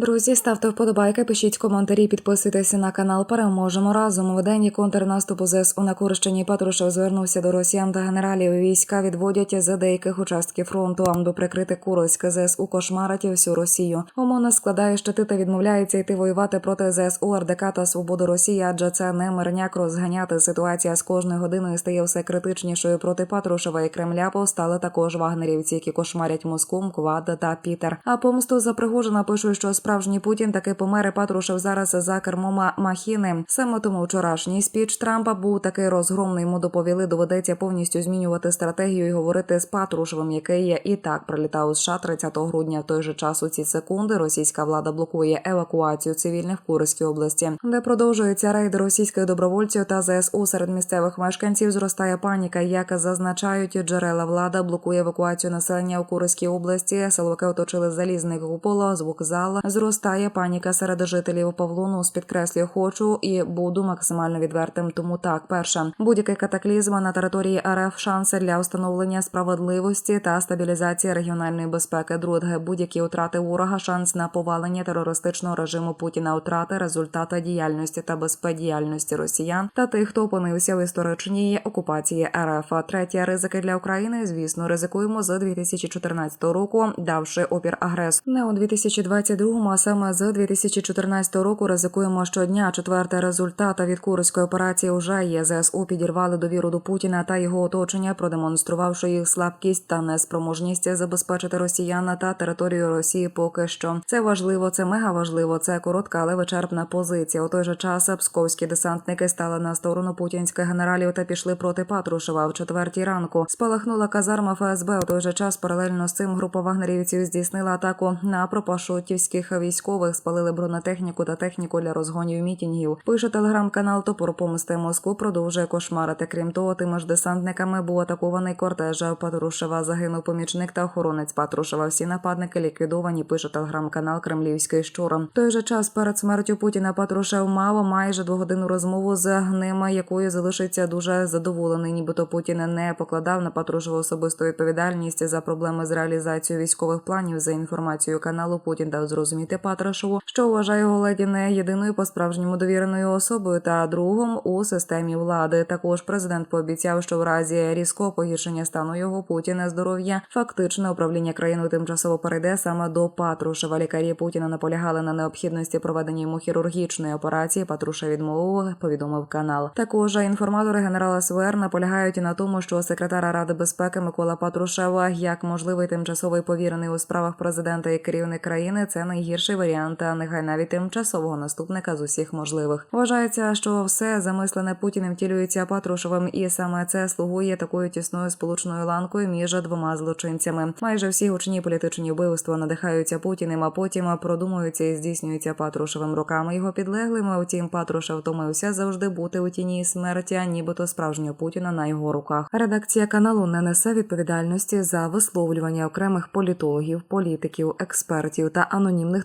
Друзі, ставте вподобайки, пишіть коментарі, підписуйтеся на канал. Переможемо разом. У день контрнаступу ЗСУ на Курщині Патрушев звернувся до росіян та генералів. Війська відводять за деяких участків фронту, аби прикрити Курськ. ЗСУ кошмарить всю Росію. ОМОН складає щити та відмовляється йти воювати проти ЗСУ, РДК та свободу Росії, адже це не мирняк розганяти. Ситуація з кожною годиною стає все критичнішою проти Патрушева і Кремля. Повстали також вагнерівці, які кошмарять Москву, Квад та Пітер. А помсту за Пригожина пишуть, що справжній Путін таки помер і Патрушев зараз за кермом махіни. Саме тому вчорашній спіч Трампа був такий розгромний. Йому доповіли, доведеться повністю змінювати стратегію і говорити з Патрушевим, який і так прилітав у США 30 грудня. В той же час у ці секунди російська влада блокує евакуацію цивільних в Курській області, де продовжуються рейди російських добровольців та ЗСУ серед місцевих мешканців. Зростає паніка. Як зазначають джерела, влада блокує евакуацію населення у Курській області. Силовики оточили залізний купол з вокзала. Зростає паніка серед жителів Павлону. Підкреслюю, хочу і буду максимально відвертим. Тому так, перше, будь-який катаклізм на території РФ шанси для встановлення справедливості та стабілізації регіональної безпеки. Друге, будь-які втрати ворога, шанс на повалення терористичного режиму Путіна, втрати результати діяльності та безпедіяльності росіян та тих, хто опинився в історичній окупації РФ. Третє ризики для України. Звісно, ризикуємо з 2014 року, давши опір агресору. Не у 2022, а саме з 2014 року ризикуємо щодня. Четверте результат від курської операції вже є. ЗСУ підірвали довіру до Путіна та його оточення, продемонструвавши їх слабкість та неспроможність забезпечити росіян та територію Росії. Поки що це важливо, це мега важливо. Це коротка, але вичерпна позиція. У той же час псковські десантники стали на сторону путінських генералів та пішли проти Патрушева. В четвертій ранку спалахнула казарма ФСБ. У той же час паралельно з цим група вагнерівців здійснила атаку на пропашутівських військових, спалили бронетехніку та техніку для розгонів мітінгів. Пише телеграм-канал Топор помсти Москву. Продовжує кошмарити. Крім того, тими ж десантниками був атакований кортеж Патрушева. Загинув помічник та охоронець Патрушева. Всі нападники ліквідовані. Пише телеграм-канал Кремлівський Щур. Той же час перед смертю Путіна Патрушев мав майже двогодинну розмову з ним, якою залишиться дуже задоволений. Нібито Путін не покладав на Патрушева особисту відповідальність за проблеми з реалізацією військових планів. За інформацією каналу Путін дав зрозуміти Патрушеву, що вважає його леді не єдиною по справжньому довіреною особою та другом у системі влади. Також президент пообіцяв, що в разі різкого погіршення стану його Путіна здоров'я фактичне управління країною тимчасово перейде саме до Патрушева. Лікарі Путіна наполягали на необхідності проведення йому хірургічної операції. Патруша відмовив, повідомив канал. Також інформатори генерала СВР наполягають на тому, що секретар Ради безпеки Микола Патрушева, як можливий тимчасовий повірений у справах президента і керівник країни, це найгірший варіант, а нехай навіть тимчасового наступника з усіх можливих. Вважається, що все замислене Путіним втілюється Патрушевим, і саме це слугує такою тісною сполучною ланкою між двома злочинцями. Майже всі гучні політичні вбивства надихаються Путіним, а потім продумуються і здійснюються Патрушевим руками його підлеглими. Втім, Патрушев втомився завжди бути у тіні смерті, нібито справжнього Путіна на його руках. Редакція каналу не несе відповідальності за висловлювання окремих політологів, політиків, експертів та анонімних